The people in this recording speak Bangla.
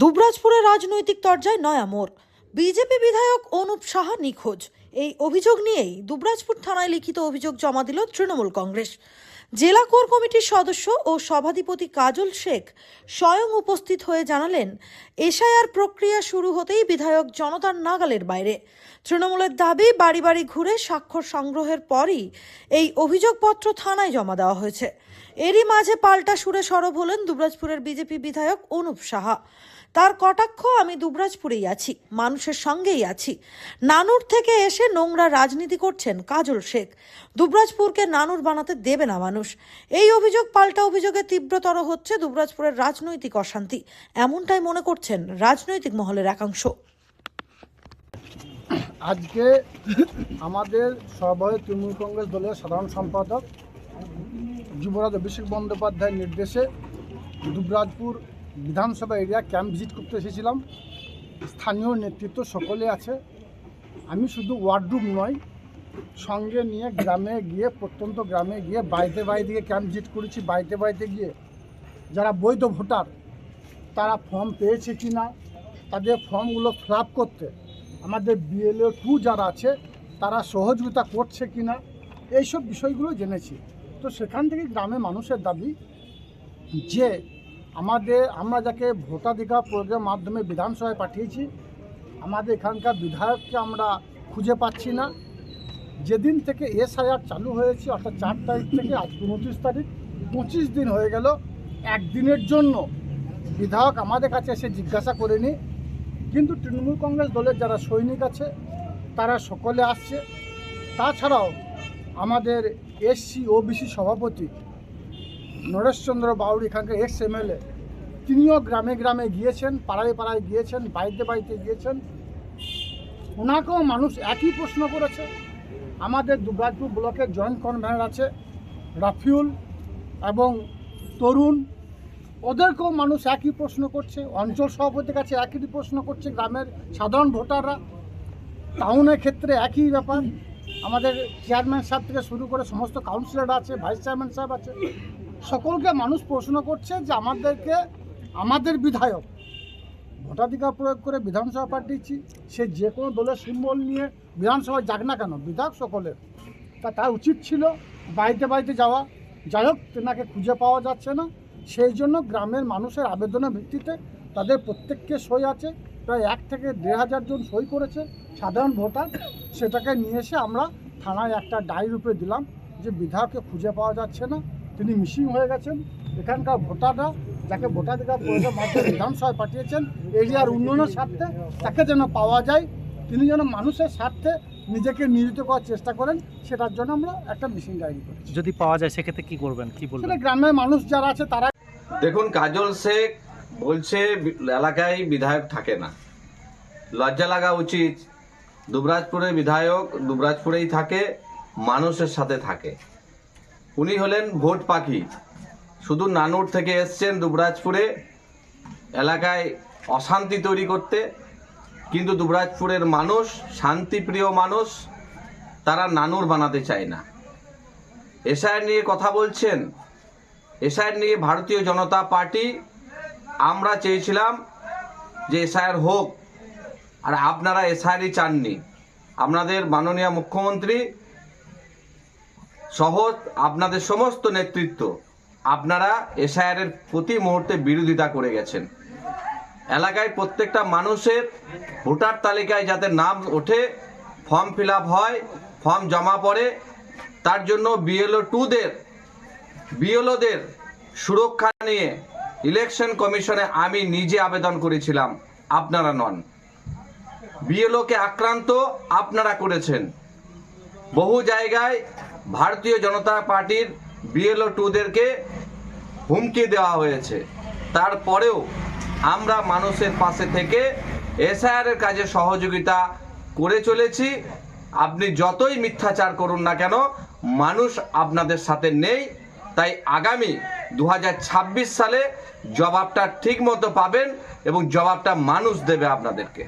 দুবরাজপুরে রাজনৈতিক তরজায় নয়া মোড়। বিজেপি বিধায়ক অনুপ সাহা নিখোঁজ। এই অভিযোগ নিয়েই দুবরাজপুর থানায় লিখিত অভিযোগ জমা দিল তৃণমূল কংগ্রেস। জেলা কোর কমিটির সদস্য ও সভাধিপতি কাজল শেখ স্বয়ং উপস্থিত হয়ে জানালেন, এসআইআর প্রক্রিয়া শুরু হতেই বিধায়ক জনতার নাগালের বাইরে। তৃণমূলের দাবি, বাড়ি বাড়ি ঘুরে স্বাক্ষর সংগ্রহের পরই এই অভিযোগপত্র থানায় জমা দেওয়া হয়েছে। এরই মাঝে পাল্টা সুরে সরব হলেন দুবরাজপুরের বিজেপি বিধায়ক অনুপ সাহা। তার কটাক্ষ, আমি দুবরাজপুরেই আছি, মানুষের সঙ্গেই আছি। নানুর থেকে এসে নোংরা রাজনীতি করছেন কাজল শেখ। দুবরাজপুরকে নানুর বানাতে দেবে না মানুষ। এই অভিযোগ, পাল্টা অভিযোগে তীব্রতর হচ্ছে দুবরাজপুরের রাজনৈতিক অশান্তি। এমনটাই মনে করছেন রাজনৈতিক মহলের একাংশ। আজকে আমাদের সর্বভারতীয় তৃণমূল কংগ্রেস দলের সাধারণ সম্পাদক যুবরাজ অভিষেক বন্দ্যোপাধ্যায়ের নির্দেশে দুবরাজপুর বিধানসভা এরিয়া ক্যাম্প ভিজিট করতে এসেছিলাম। স্থানীয় নেতৃত্ব সকলে আছে। আমি শুধু ওয়ার্ডরুম নয় সঙ্গে নিয়ে গ্রামে গিয়ে, প্রত্যন্ত গ্রামে গিয়ে, বাড়িতে বাড়িতে গিয়ে ক্যাম্প ভিজিট করেছি, বাড়িতে বাড়িতে গিয়ে যারা বৈধ ভোটার, তারা ফর্ম পেয়েছে কি না তাদের ফর্মগুলো ফিল করতে আমাদের বিএলও টু যারা আছে, তারা সহযোগিতা করছে কি না এইসব বিষয়গুলো জেনেছি। তো সেখান থেকে গ্রামের মানুষের দাবি যে আমাদের, আমরা যাকে ভোটাধিকার প্রয়োগের মাধ্যমে বিধানসভায় পাঠিয়েছি, আমাদের এখানকার বিধায়ককে আমরা খুঁজে পাচ্ছি না। যেদিন থেকে এসআইআর চালু হয়েছে, অর্থাৎ চার তারিখ থেকে আজ উনত্রিশ তারিখ, পঁচিশ দিন হয়ে গেল একদিনের জন্য। বিধায়ক আমাদের কাছে এসে জিজ্ঞাসা করেনি কিন্তু তৃণমূল কংগ্রেস দলের যারা সৈনিক আছে, তারা সকলে আসছে। তাছাড়াও আমাদের এসসি, ওবিসি সভাপতি নরেশচন্দ্র বাউরি এখানকার এক্স এমএলএ তিনিও গ্রামে গ্রামে গিয়েছেন, পাড়ায় পাড়ায় গিয়েছেন, বাড়িতে বাড়িতে গিয়েছেন। ওনাকেও মানুষ একই প্রশ্ন করেছে। আমাদের দুবরাজপুর ব্লকের জয়েন্ট কনভেনার আছে রাফিউল এবং তরুণ। ওদেরকেও মানুষ একই প্রশ্ন করছে। অঞ্চল সভাপতির কাছে একই প্রশ্ন করছে গ্রামের সাধারণ ভোটাররা। টাউনের ক্ষেত্রে একই ব্যাপার। আমাদের চেয়ারম্যান সাহেব থেকে শুরু করে সমস্ত কাউন্সিলর আছে ভাইস চেয়ারম্যান সাহেব আছে। সকলকে মানুষ প্রশ্ন করছে যে আমাদেরকে, আমাদের বিধায়ক ভোটাধিকার প্রয়োগ করে বিধানসভা পাঠিয়েছি সে যে কোনো দলের সিম্বল নিয়ে বিধানসভায় যাক না কেন, বিধায়ক সকলের। তা তার উচিত ছিল বাড়িতে বাড়িতে যাওয়া। যাই হোক, তেনাকে খুঁজে পাওয়া যাচ্ছে না। সেই জন্য গ্রামের মানুষের আবেদনের ভিত্তিতে তাদের প্রত্যেককে সই আছে। প্রায় এক থেকে দেড় হাজার জন সই করেছে। সাধারণ ভোটার, সেটাকে নিয়ে এসে আমরা থানায় একটা ডায়েরি রূপে দিলাম যে বিধায়ককে খুঁজে পাওয়া যাচ্ছে না। তিনি মিসিং হয়ে গেছেন। এখানকার ভোটাররা যাকে ভোটাধিকার প্রয়োগের মাধ্যমে বিধানসভায় পাঠিয়েছেন এরিয়ার উন্নয়নের স্বার্থে তাকে যেন পাওয়া যায় তিনি যেন মানুষের স্বার্থে নিজেকে নিয়োজিত করার চেষ্টা করেন সেটার জন্য আমরা একটা মিসিং ডায়েরি করেছি। যদি পাওয়া যায় সেক্ষেত্রে কি করবেন? কি বলবেন? সেটা গ্রামের মানুষ যারা আছে তারা দেখুন কাজল শেখ বলছে এলাকায় বিধায়ক থাকে না। লজ্জা লাগা উচিত। দুবরাজপুরের বিধায়ক দুবরাজপুরেই থাকে মানুষের সাথে থাকে। উনি হলেন ভোট পাখি। শুধু নানুর থেকে এসছেন দুবরাজপুরে। এলাকায় অশান্তি তৈরি করতে। কিন্তু দুবরাজপুরের মানুষ, শান্তিপ্রিয় মানুষ, তারা নানুর বানাতে চায় না। এসআইয়ের নিয়ে কথা বলছেন। এসআইয়ের নিয়ে ভারতীয় জনতা পার্টি, আমরা চেয়েছিলাম যে এসআইআর হোক। আর আপনারা এসআইআরই চাননি। আপনাদের মাননীয় মুখ্যমন্ত্রী সহ আপনাদের সমস্ত নেতৃত্ব। আপনারা এসআইআরের প্রতি মুহূর্তে বিরোধিতা করে গেছেন। এলাকায় প্রত্যেকটা মানুষের ভোটার তালিকায় যাতে নাম ওঠে, ফর্ম ফিল হয়, ফর্ম জমা পড়ে, তার জন্য বিএলও টুদের, বিএলওদের সুরক্ষা নিয়ে ইলেকশন কমিশনে আমি নিজে আবেদন করেছিলাম, আপনারা নন। বিএলওকে আক্রান্ত আপনারা করেছেন। বহু জায়গায় ভারতীয় জনতা পার্টির বিএলও টুদেরকে হুমকি দেওয়া হয়েছে। তারপরেও আমরা মানুষের পাশে থেকে এসআইআরের কাজে সহযোগিতা করে চলেছি। আপনি যতই মিথ্যাচার করুন না কেন, মানুষ আপনাদের সাথে নেই। তাই আগামী দু হাজার ছাব্বিশ সালে জবাবটা ঠিক মতো পাবেন এবং জবাবটা মানুষ দেবে আপনাদেরকে।